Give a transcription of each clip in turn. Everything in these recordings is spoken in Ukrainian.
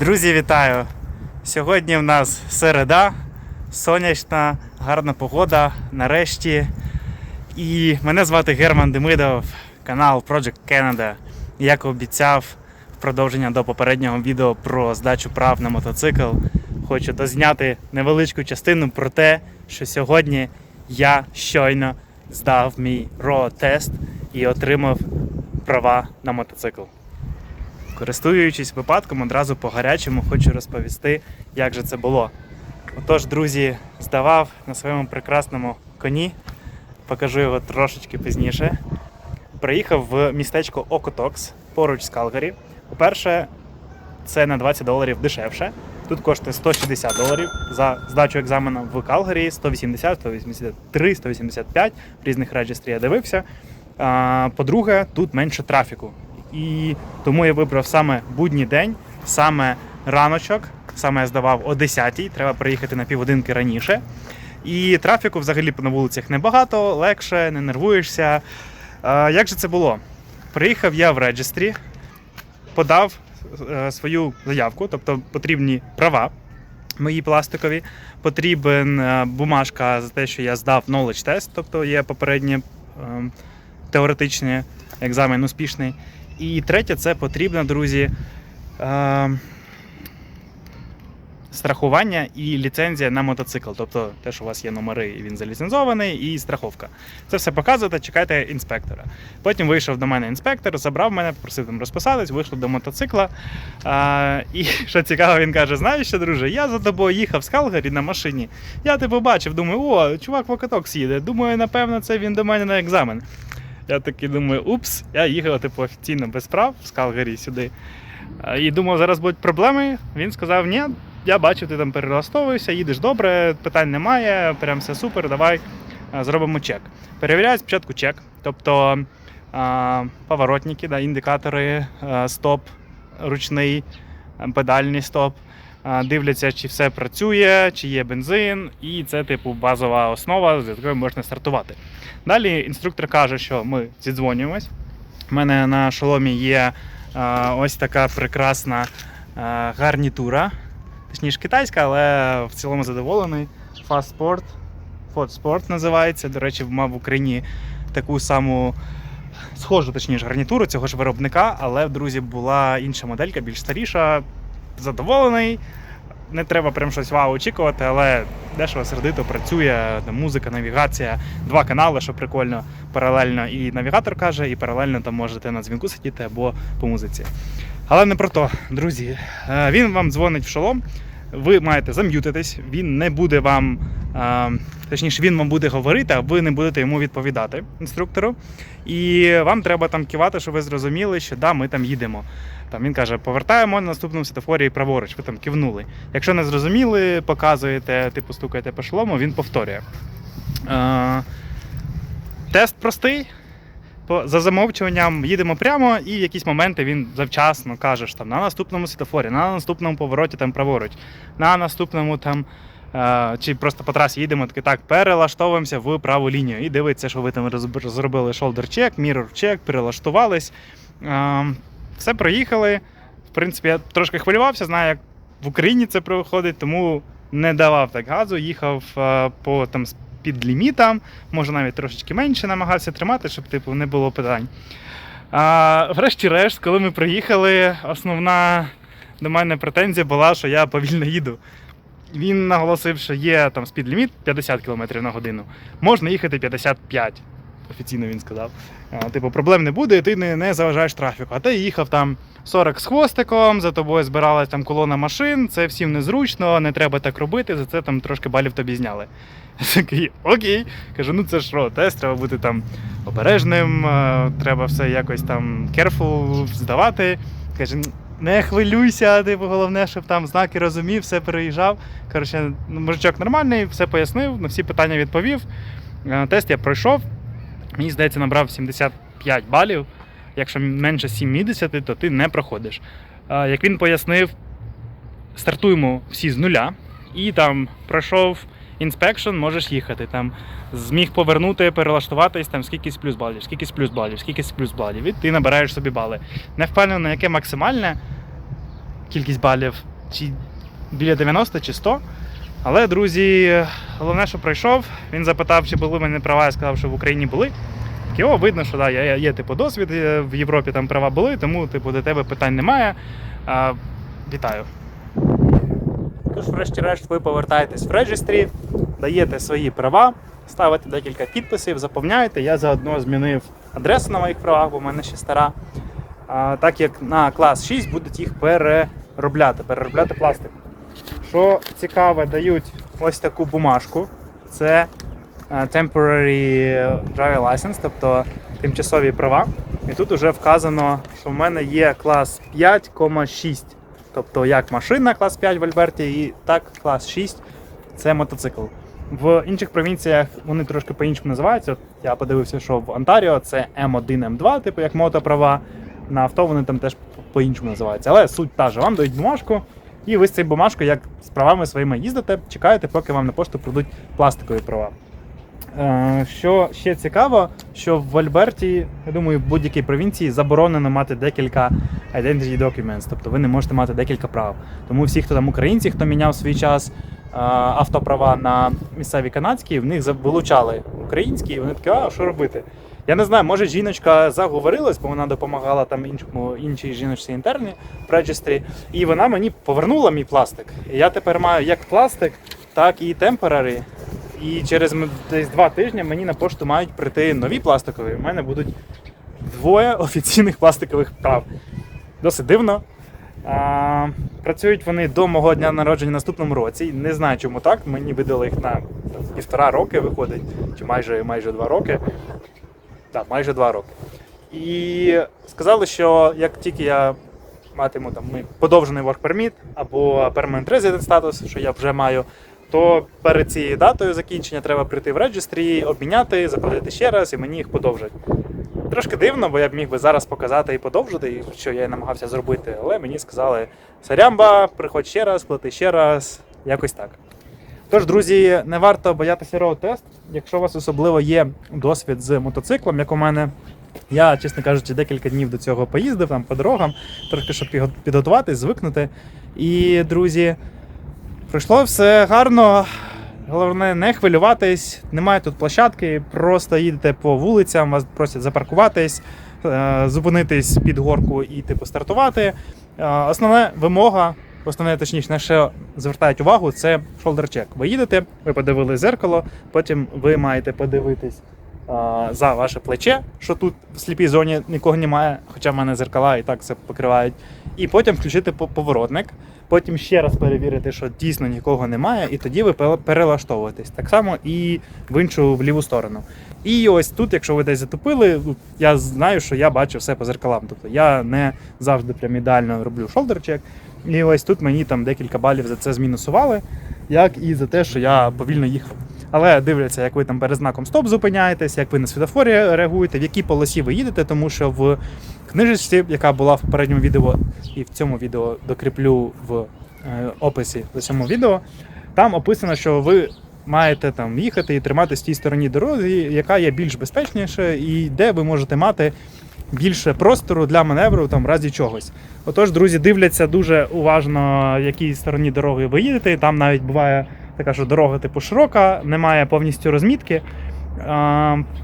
Друзі, вітаю! Сьогодні в нас середа, сонячна, гарна погода нарешті. І мене звати Герман Демидов, канал Project Canada. Як обіцяв в продовження до попереднього відео про здачу прав на мотоцикл, хочу дозняти невеличку частину про те, що сьогодні я щойно здав мій RO-тест і отримав права на мотоцикл. Користуючись випадком, одразу по гарячому хочу розповісти, як же це було. Отож, друзі, здавав на своєму прекрасному коні, покажу його трошечки пізніше. Приїхав в містечко Окотокс поруч з Калгарі. По-перше, це на 20 доларів дешевше. Тут коштує 160 доларів за здачу екзамену в Калгарі, 180, 183, 185 в різних реєстрі я дивився. По-друге, тут менше трафіку. І тому я вибрав саме будній день, саме раночок, саме я здавав о 10-й, треба приїхати на півгодинки раніше. І трафіку взагалі на вулицях небагато, легше, не нервуєшся. А, Як же це було? Приїхав я в реєстрі, подав е, свою заявку, тобто потрібні права мої пластикові. Потрібен е, бумажка за те, що я здав knowledge тест, тобто є попереднє е, теоретичний екзамен успішний. І третє, це потрібно, друзі, е, страхування і ліцензія на мотоцикл. Тобто те, що у вас є номери, і він заліцензований, і страховка. Це все показуєте, чекайте інспектора. Потім вийшов до мене інспектор, забрав мене, попросив там розписатись, вийшов до мотоцикла. А, і що цікаво, він каже: знаєш що, друже, я за тобою їхав з Калгарі на машині. Я тебе бачив, думаю, о, чувак в Окатокс їде. Думаю, напевно, це він до мене на екзамен. Я такий думаю, упс, я їхав типу, офіційно без прав з Калгарі сюди. І думав, зараз будуть проблеми. Він сказав, ні, я бачу, ти там перелаштовуєшся, їдеш добре, питань немає, прям все супер, давай зробимо чек. Перевіряють спочатку чек, тобто а, поворотники, да, індикатори, стоп, ручний, педальний стоп. Дивляться, чи все працює, чи є бензин, і це типу базова основа, з якої можна стартувати. Далі інструктор каже, що ми зідзвонюємось. У мене на шоломі є ось така прекрасна гарнітура, точніше китайська, але в цілому задоволений. Ford Sport називається. До речі, мав в Україні таку саму схожу, точніше, гарнітуру цього ж виробника, але в друзі була інша моделька, більш старіша. Задоволений. Не треба прям щось вау очікувати, але дешево сердито працює, музика, навігація, два канали, що прикольно, паралельно і навігатор каже, і паралельно там можете на дзвінку сидіти або по музиці. Але не про то, друзі. Е, Він вам дзвонить в шолом, ви маєте зам'ютитись, він не буде вам, точніше, він вам буде говорити, а ви не будете йому відповідати інструктору. І вам треба там кивати, щоб ви зрозуміли, що да, ми там їдемо. Там він каже, повертаємо на наступному світофорі праворуч, ви там кивнули. Якщо не зрозуміли, показуєте, типу стукаєте по шолому, він повторює. Е, тест простий. За замовчуванням їдемо прямо, і в якісь моменти він завчасно каже, що там на наступному світофорі, на наступному повороті там праворуч, на наступному там. Чи просто по трасі їдемо, таки так, перелаштовуємося в праву лінію і дивиться, що ви там зробили shoulder check, mirror check, перелаштувались. Все проїхали. В принципі, я трошки хвилювався, знаю, як в Україні це проходить, тому не давав так газу, їхав по там під лімітам, може навіть трошечки менше намагався тримати, щоб типу не було питань. А, врешті-решт, коли ми приїхали, основна до мене претензія була, що я повільно їду. Він наголосив, що є там спідліміт 50 км на годину, можна їхати 55. Офіційно він сказав. Типу, проблем не буде, ти не, не заважаєш трафіку. А ти їхав там 40 з хвостиком, за тобою збиралась там колона машин, це всім незручно, не треба так робити, за це там трошки балів тобі зняли. Такий, окей. Кажу, ну це ж ро, тест, треба бути там обережним, е, треба все якось там careful здавати. Каже, не хвилюйся, типу, головне, щоб там знаки розумів, все переїжджав. Коротше, ну, мужичок нормальний, все пояснив, на всі питання відповів. Е, Тест я пройшов. Мені здається, набрав 75 балів. Якщо менше 70, то ти не проходиш. Е, Як він пояснив, стартуємо всі з нуля, і там пройшов інспекшн, можеш їхати. Там зміг повернути, перелаштуватись, там скількись плюс балів, скількись плюс балів, скількись плюс балів. І ти набираєш собі бали. Не впевнений, яке максимальне кількість балів чи біля 90 чи 100. Але, друзі, головне, що пройшов, він запитав, чи були в мене права, я сказав, що в Україні були. О, видно, що да, є, є типу, досвід, е, в Європі там права були, тому типу, до тебе питань немає. А, вітаю. Тож, врешті-решт, ви повертаєтесь в реєстрі, даєте свої права, ставите декілька підписів, заповняєте. Я заодно змінив адресу на моїх правах, бо в мене ще стара. А, так як на клас 6 будуть їх переробляти, переробляти пластик. Що цікаве, дають ось таку бумажку. Це е, temporary driver license, тобто тимчасові права. І тут вже вказано, що в мене є клас 5,6. Тобто як машина клас 5 в Альберті, і так клас 6 це мотоцикл. В інших провінціях вони трошки по-іншому називаються. От я подивився, що в Онтаріо це М1, М2, типу як мотоправа. На авто вони там теж по-іншому називаються. Але суть та же, вам дають бумажку, і ви з цією бумажкою, як з правами своїми їздите, чекаєте, поки вам на пошту прийдуть пластикові права. Е, Що ще цікаво, що в Альберті, я думаю, в будь-якій провінції заборонено мати декілька identity documents, тобто ви не можете мати декілька прав. Тому всі, хто там українці, хто міняв свій час е, автоправа на місцеві канадські, в них вилучали українські, і вони такі, а що робити? Я не знаю, може жіночка заговорилась, бо вона допомагала там іншому, іншій жіночці інтерні в реєстрі, і вона мені повернула мій пластик. І я тепер маю як пластик, так і темпорари. І через десь два тижні мені на пошту мають прийти нові пластикові. У мене будуть двоє офіційних пластикових прав. Досить дивно. А, працюють вони до мого дня народження наступному році. Не знаю, чому так. Мені видали їх на там, півтора роки виходить, чи майже, майже два роки. Так, майже два роки. І сказали, що як тільки я матиму там подовжений work permit або permanent resident status, що я вже маю, то перед цією датою закінчення треба прийти в реєстрі, обміняти, заплатити ще раз, і мені їх подовжать. Трошки дивно, бо я б міг би зараз показати і подовжити, що я намагався зробити, але мені сказали: Сарямба, приходь ще раз, плати ще раз, якось так. Тож, друзі, не варто боятися роуд-тест. Якщо у вас особливо є досвід з мотоциклом, як у мене, я, чесно кажучи, декілька днів до цього поїздив там по дорогам, трошки щоб підго- підготуватись, звикнути. І, друзі, пройшло все гарно. Головне, не хвилюватись, немає тут площадки, просто їдете по вулицям, вас просять запаркуватись, е, зупинитись під горку і типу стартувати. Е, Основна вимога, основне точніше, на що звертають увагу, це check. Ви їдете, ви подивились зеркало, потім ви маєте подивитись за ваше плече, що тут в сліпій зоні нікого немає, хоча в мене зеркала і так все покривають. І потім включити поворотник, потім ще раз перевірити, що дійсно нікого немає, і тоді ви пе- перелаштовуєтесь. Так само і в іншу в ліву сторону. І ось тут, якщо ви десь затупили, ну, я знаю, що я бачу все по зеркалам. Тобто я не завжди прям ідеально роблю check. І ось тут мені там декілька балів за це змінусували, як і за те, що я повільно їхав. Але дивляться, як ви там перед знаком стоп зупиняєтесь, як ви на світофорі реагуєте, в якій полосі ви їдете, тому що в книжечці, яка була в попередньому відео, і в цьому відео докріплю в е, описі до цьому відео, там описано, що ви маєте там їхати і триматися в тій стороні дороги, яка є більш безпечніша, і де ви можете мати більше простору для маневру там в разі чогось. Отож, друзі, дивляться дуже уважно, в якій стороні дороги ви їдете. Там навіть буває така, що дорога типу широка, немає повністю розмітки.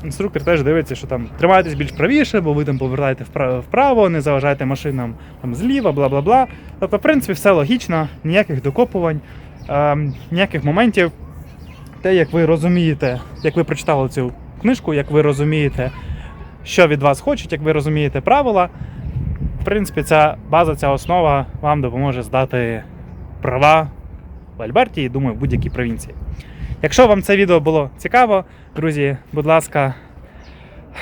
Інструктор теж дивиться, що там тримайтесь більш правіше, бо ви там повертаєте вправо, не заважайте машинам там зліва, бла бла бла. Тобто, в принципі, все логічно, ніяких докопувань, ніяких моментів. Те, як ви розумієте, як ви прочитали цю книжку, як ви розумієте, що від вас хочуть, як ви розумієте правила. В принципі, ця база, ця основа вам допоможе здати права в Альберті і думаю, в будь-якій провінції. Якщо вам це відео було цікаво, друзі, будь ласка,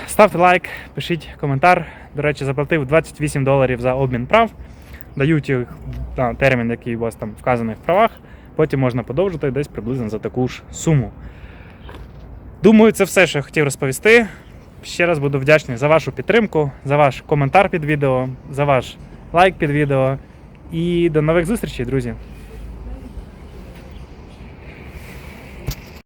ставте лайк, пишіть коментар. До речі, заплатив 28 доларів за обмін прав. Дають їх на термін, який у вас там вказаний в правах. Потім можна подовжити десь приблизно за таку ж суму. Думаю, це все, що я хотів розповісти. Ще раз буду вдячний за вашу підтримку, за ваш коментар під відео, за ваш лайк під відео. І до нових зустрічей, друзі!